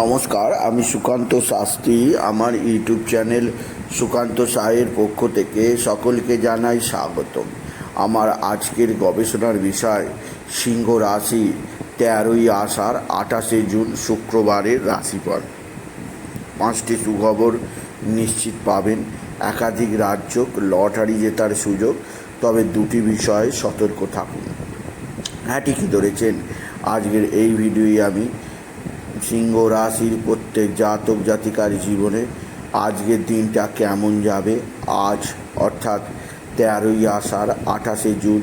নমস্কার, আমি সুকান্ত শাস্ত্রী। আমার ইউটিউব চ্যানেল সুকান্ত সাহের পক্ষ থেকে সকলকে জানাই স্বাগতম। আমার আজকের গবেষণার বিষয়, সিংহ রাশি, তেরোই আষাঢ়, আঠাশে জুন, শুক্রবারের রাশিফল। পাঁচটি সুখবর নিশ্চিত পাবেন। একাধিক রাজ্য লটারি জেতার সুযোগ, তবে দুটি বিষয়ে সতর্ক থাকুন। হ্যাঁ ঠিকই ধরেছেন। আজকের এই ভিডিওই আমি সিংহ রাশির প্রত্যেক জাতক জাতিকার জীবনে আজকের দিনটা কেমন যাবে? আজ, অর্থাৎ তেরোই আষাঢ়, আঠাশে জুন,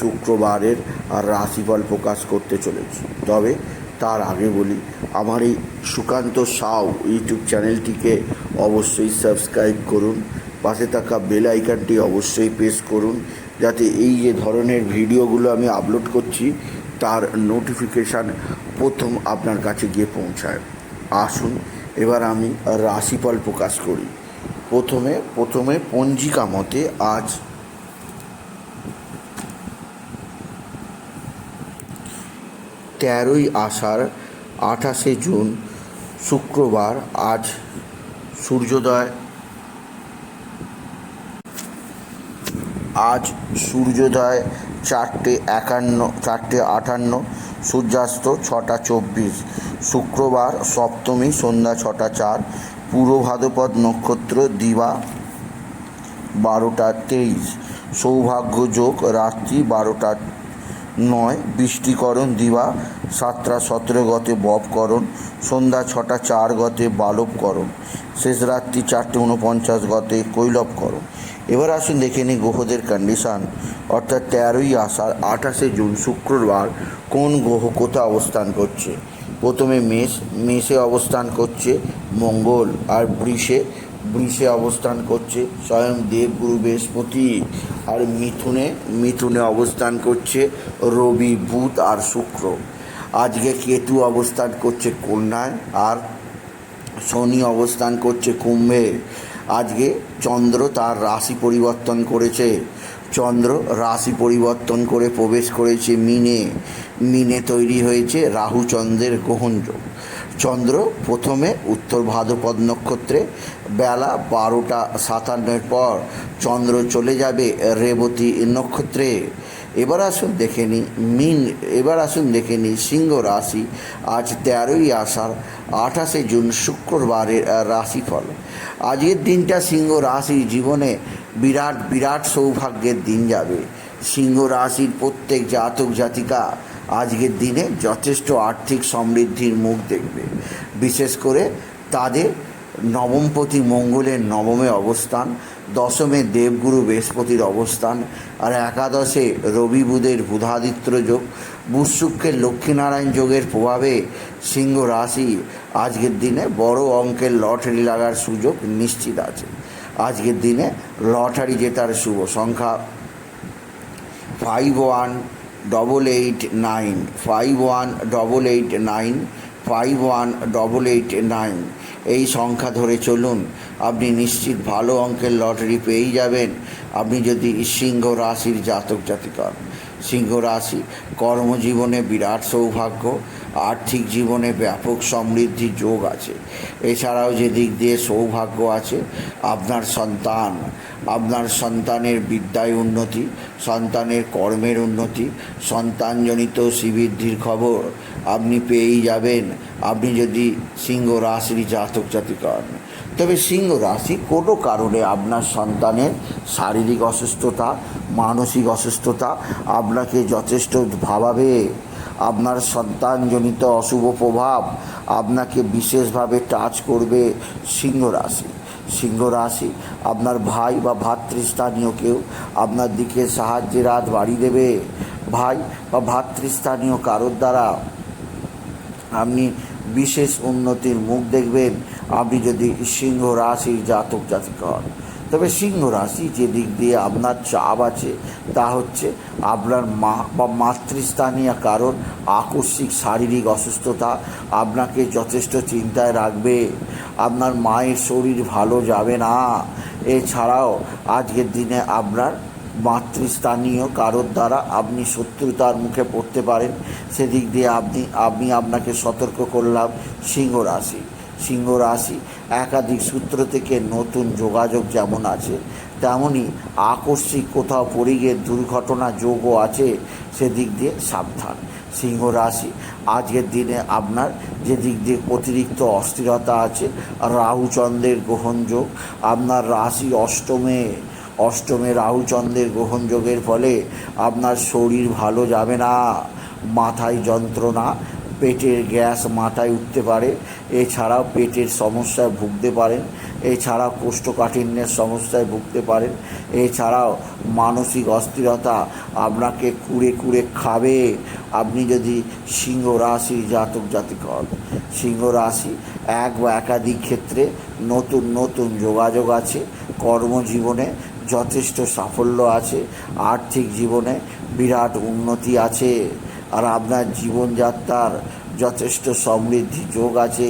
শুক্রবারের রাশিফল প্রকাশ করতে চলেছি। তবে তার আগে বলি, আমার এই সুকান্ত সাউ ইউটিউব চ্যানেলটিকে অবশ্যই সাবস্ক্রাইব করুন, পাশে থাকা বেল আইকনটি অবশ্যই প্রেস করুন, যাতে এই যে ধরনের ভিডিওগুলো আমি আপলোড করছি তার নোটিফিকেশান প্রথম আপনার কাছে গিয়ে পৌঁছায়। আসুন, এবার আমি রাশিফল প্রকাশ করি। প্রথমে প্রথমে পঞ্জিকা মতে আজ তেরোই আষাঢ়, আঠাশে জুন, শুক্রবার, আজ সূর্যোদয়। আজ সূর্যোদয় চারটে একান্ন, চারটে আটান্ন, সূর্যাস্ত ছটা চব্বিশ, শুক্রবার সপ্তমী সন্ধ্যা ছটা চার, পূর্ব ভাদ্রপদ নক্ষত্র দিবা বারোটা তেইশ, সৌভাগ্য যোগ রাত্রি বারোটা নয়, বৃষ্টিকরণ দিবা সাতটা সতেরো গতে ববকরণ সন্ধ্যা ছটা চার গতে বালবকরণ, শেষ রাত্রি চারটে উনপঞ্চাশ গতে কৈলবকরণ। এবার আসুন দেখে নিই গ্রহদের কন্ডিশান অর্থাৎ তেরোই আষাঢ়, আঠাশে জুন, শুক্রবার কোন গ্রহ কোথায় অবস্থান করছে? প্রথমে মেষ, মেষে অবস্থান করছে মঙ্গল, আর বৃষে বৃষে অবস্থান করছে স্বয়ং দেবগুরু বৃহস্পতি। আর মিথুনে মিথুনে অবস্থান করছে রবি, বুধ আর শুক্র। আজকে কেতু অবস্থান করছে কন্যায়, আর শনি অবস্থান করছে কুম্ভে। আজকে চন্দ্র তার রাশি পরিবর্তন করেছে। চন্দ্র রাশি পরিবর্তন করে প্রবেশ করেছে মিনে। মিনে তৈরি হয়েছে রাহু চন্দ্রের গ্রহণযোগ চন্দ্র প্রথমে উত্তর ভাদ্রপদ নক্ষত্রে বেলা বারোটা সাতান্নের পর চন্দ্র চলে যাবে রেবতী নক্ষত্রে। এবার আসুন দেখে নিই মিন, এবার আসুন দেখে নিই সিংহ রাশি। আজ তেরোই আষাঢ়, আঠাশে জুন শুক্রবারের রাশিফল। আজকের দিনটা সিংহ রাশির জীবনে বিরাট বিরাট সৌভাগ্যের দিন যাবে। সিংহ রাশির প্রত্যেক জাতক জাতিকা আজকের দিনে যথেষ্ট আর্থিক সমৃদ্ধির মুখ দেখবে। বিশেষ করে তাদের নবমপতি মঙ্গলের নবমে অবস্থান, দশমে দেবগুরু বৃহস্পতির অবস্থান, আর একাদশে রবি বুধের বুধাদিত্য যোগ। বুধশুক্রের লক্ষ্মীনারায়ণ যোগের প্রভাবে সিংহ রাশি আজকের দিনে বড় অঙ্কের লটারি লাগার সুযোগ নিশ্চিত আছে। আজকের দিনে লটারি জেতার শুভ সংখ্যা five one double eight nine five one double eight nine five one double eight nine এই সংখ্যা ধরে চলুন। আপনি নিশ্চিত ভালো অঙ্কের লটারি পেয়েই যাবেন। আপনি যদি সিংহ রাশির জাতক জাতিকা সিংহ রাশি কর্মজীবনে বিরাট সৌভাগ্য, আর্থিক জীবনে ব্যাপক সমৃদ্ধি যোগ আছে। এছাড়াও যে দিক দিয়ে সৌভাগ্য আছে, আপনার সন্তান আপনার সন্তানের বিদ্যায় উন্নতি, সন্তানের কর্মের উন্নতি, সন্তানজনিত শ্রীবৃদ্ধির খবর আপনি পেয়েই যাবেন। আপনি যদি সিংহ রাশির জাতক হন তবে সিংহ রাশি কোনো কারণে আপনার সন্তানের শারীরিক অসুস্থতা, মানসিক অসুস্থতা আপনাকে যথেষ্ট ভাবাবে। আপনার সন্তানজনিত অশুভ প্রভাব আপনাকে বিশেষভাবে টাচ করবে সিংহ রাশি। সিংহ রাশি, আপনার ভাই বা ভাতৃস্থানীয় কেউ আপনার দিকে সাহায্যের হাত বাড়িয়ে দেবে। ভাই বা ভাতৃস্থানীয় কারোর দ্বারা আপনি বিশেষ উন্নতির মুখ দেখবেন। আপনি যদি সিংহ রাশির জাতক জাতিক হন, তবে সিংহ রাশি যে দিক দিয়ে আপনার চাপ আছে, তা হচ্ছে আপনার মা বা মাতৃস্থানীয় কারণ আকস্মিক শারীরিক অসুস্থতা আপনাকে যথেষ্ট চিন্তায় রাখবে। আপনার মায়ের শরীর ভালো যাবে না। এছাড়াও আজকের দিনে আপনার মাতৃস্থানীয় কারোর দ্বারা আপনি শত্রুতার মুখে পড়তে পারেন। সেদিক দিয়ে আপনি, আমি আপনাকে সতর্ক করলাম সিংহ রাশি। সিংহ রাশি একাধিক সূত্র থেকে নতুন যোগাযোগ যেমন আছে তেমনই আকস্মিক কোথাও পড়ে গিয়ে দুর্ঘটনা যোগও আছে, সেদিক দিয়ে সাবধান। সিংহ রাশি, আজকের দিনে আপনার যে দিক দিয়ে অতিরিক্ত অস্থিরতা আছে, রাহুচন্দ্রের গ্রহণযোগ আপনার রাশি অষ্টমে অষ্টমে রাহুচন্দ্রের গ্রহণযোগের ফলে আপনার শরীর ভালো যাবে না, মাথায় যন্ত্রণা পেটের গ্যাস মাথায় উঠতে পারে, এছাড়াও পেটের সমস্যায় ভুগতে পারেন, এছাড়াও কোষ্ঠকাঠিন্যের সমস্যায় ভুগতে পারেন, এছাড়াও মানসিক অস্থিরতা আপনাকে কুড়ে কুড়ে খাবে। আপনি যদি সিংহ রাশি জাতক জাতিক হন, সিংহ রাশি এক বা একাধিক ক্ষেত্রে নতুন নতুন যোগাযোগ আছে, কর্মজীবনে যথেষ্ট সাফল্য আছে, আর্থিক জীবনে বিরাট উন্নতি আছে। আর আপনার জীবনযাত্রার যথেষ্ট সমৃদ্ধি যোগ আছে।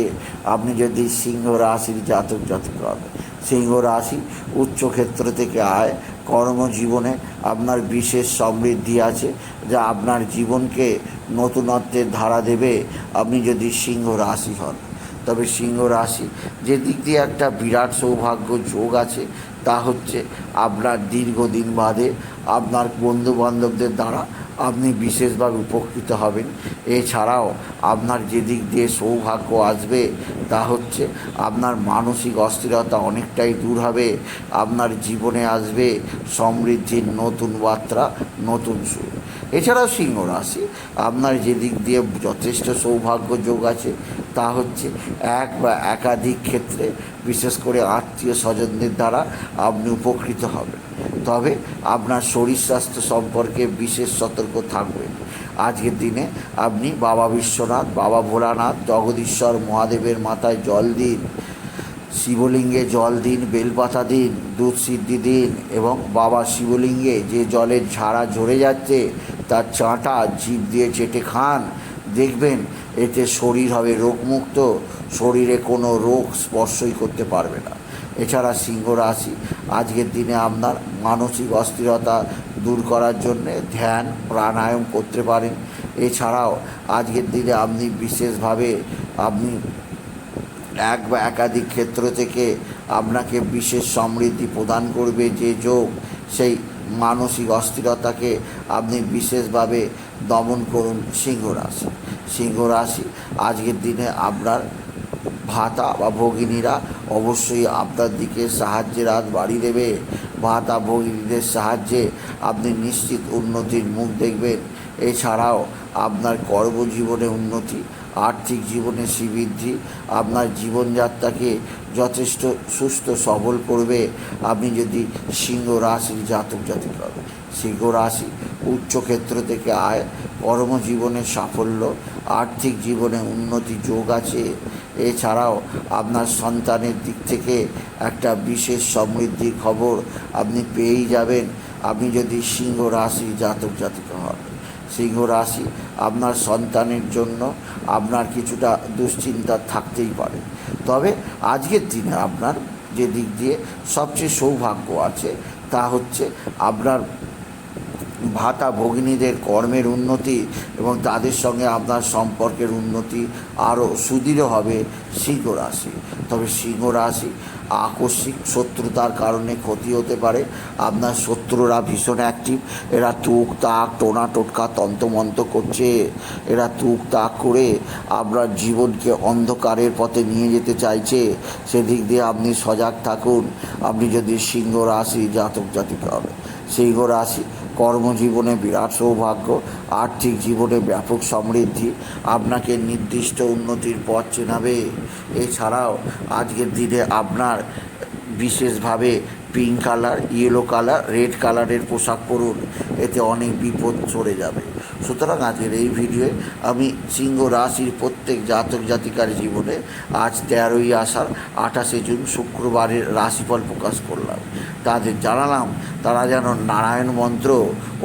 আপনি যদি সিংহ রাশির জাতক জাতিক হন, সিংহ রাশি উচ্চক্ষেত্র থেকে আয়, কর্মজীবনে আপনার বিশেষ সমৃদ্ধি আছে, যা আপনার জীবনকে নতুনত্বের ধারা দেবে। আপনি যদি সিংহ রাশি হন, তবে সিংহ রাশি যে দিক দিয়ে একটা বিরাট সৌভাগ্য যোগ আছে, তা হচ্ছে আপনার দীর্ঘদিন বাদে আপনার বন্ধু বান্ধবদের দ্বারা আপনি বিশেষভাবে উপকৃত হবেন। এছাড়াও আপনার যেদিক দিয়ে সৌভাগ্য আসবে, তা হচ্ছে আপনার মানসিক অস্থিরতা অনেকটাই দূর হবে, আপনার জীবনে আসবে সমৃদ্ধির নতুন বার্তা, নতুন সুর এছাড়াও সিংহ রাশি, আপনার যে দিক দিয়ে যথেষ্ট সৌভাগ্য যোগ আছে, তা হচ্ছে এক বা একাধিক ক্ষেত্রে, বিশেষ করে আত্মীয় স্বজনদের দ্বারা আপনি উপকৃত হবেন। তবে আপনার শরীর স্বাস্থ্য সম্পর্কে বিশেষ সতর্ক থাকবেন। আজকের দিনে আপনি বাবা বিশ্বনাথ, বাবা ভোলানাথ, জগদীশ্বর মহাদেবের মাথায় জল দিন, শিবলিঙ্গে জল দিন, বেলপাতা দিন, দুধ সিদ্ধি দিন এবং বাবা শিবলিঙ্গে যে জলের ঝাড়া ঝরে যাচ্ছে তার চাঁটা জিভ দিয়ে চেটে খান। দেখবেন এতে শরীর হবে রোগমুক্ত, শরীরে কোনো রোগ স্পর্শই করতে পারবে না। এছাড়া সিংহ রাশি, আজকের দিনে আপনার মানসিক অস্থিরতা দূর করার জন্যে ধ্যান, প্রাণায়াম করতে পারেন। এছাড়াও আজকের দিনে আপনি বিশেষভাবে আপনি এক বা একাধিক ক্ষেত্র থেকে আপনাকে বিশেষ সমৃদ্ধি প্রদান করবে যে যোগ, সেই মানসিক অস্থিরতাকে আপনি বিশেষভাবে দমন করুন সিংহ রাশি। সিংহ রাশি, আজকের দিনে আপনার ভাতা বা ভগিনীরা অবশ্যই আপনার দিকে সাহায্যের হাত বাড়িয়ে দেবে। ভাতা, ভগিনীদের সাহায্যে আপনি নিশ্চিত উন্নতির মুখ দেখবেন। এছাড়াও আপনার কর্মজীবনে উন্নতি, আর্থিক জীবনে শ্রীবৃদ্ধি, আপনার জীবনযাত্রাকে যথেষ্ট সুস্থ, সবল করবে। আপনি যদি সিংহ রাশির জাতক জাতিক হবে সিংহ রাশি উচ্চক্ষেত্র থেকে আয়, কর্মজীবনে সাফল্য, আর্থিক জীবনে উন্নতি যোগ আছে। এছাড়াও আপনার সন্তানের দিক থেকে একটা বিশেষ সমৃদ্ধির খবর আপনি পেয়েই যাবেন। আপনি যদি সিংহ রাশি জাতক জাতিকা হন সিংহ রাশি আপনার সন্তানের জন্য আপনার কিছুটা দুশ্চিন্তা থাকতেই পারে। তবে আজকের দিনে আপনার যে দিক দিয়ে সবচেয়ে সৌভাগ্য আছে, তা হচ্ছে আপনার ভাতা ভগিনীদের কর্মের উন্নতি এবং তাদের সঙ্গে আপনার সম্পর্কের উন্নতি আরও সুদৃঢ় হবে সিংহ রাশি। তবে সিংহ রাশি আকস্মিক শত্রুতার কারণে ক্ষতি হতে পারে। আপনার শত্রুরা ভীষণ অ্যাক্টিভ এরা তুক তাক, টোনা টোটকা, তন্তমন্ত করছে। এরা তুক তাক করে আপনার জীবনকে অন্ধকারের পথে নিয়ে যেতে চাইছে। সেদিক দিয়ে আপনি সজাগ থাকুন। আপনি যদি সিংহ রাশি জাতক জাতিকা হবে সিংহ রাশি কর্মজীবনে বিরাট সৌভাগ্য, আর্থিক জীবনে ব্যাপক সমৃদ্ধি আপনাকে নির্দিষ্ট উন্নতির পথ চেনাবে। এছাড়াও আজকের দিনে আপনার বিশেষভাবে pink colour yellow colour red কালারের পোশাক পরুন, এতে অনেক বিপদ সরে যাবে। সুতরাং আজকের এই ভিডিওয়ে আমি সিংহ রাশির প্রত্যেক জাতক জাতিকার জীবনে আজ তেরোই আষাঢ়, আঠাশে জুন শুক্রবারের রাশিফল প্রকাশ করলাম। তাদের জানালাম, তারা যেন নারায়ণ মন্ত্র,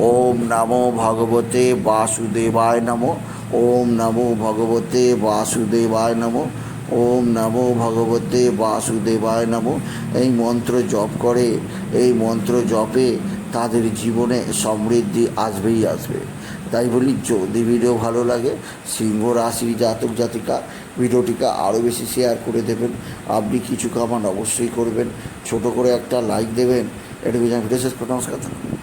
ওম নমো ভগবতে বাসুদেবায় নমো, ওম নমো ভগবতে বাসুদেবায় নমো, ওম নমো ভগবতে বাসুদেবায় নমো। এই মন্ত্র জপ করে, এই মন্ত্র জপে তাদের জীবনে সমৃদ্ধি আসবেই আসবে। তাই বলি, যদি ভিডিও ভালো লাগে, সিংহ রাশি জাতক জাতিকা, ভিডিওটিকে আরও বেশি শেয়ার করে দেবেন। আপনি কিছু কামান অবশ্যই করবেন। ছোট করে একটা লাইক দেবেন। এটা ভিডিও শেষ করে নমস্কার।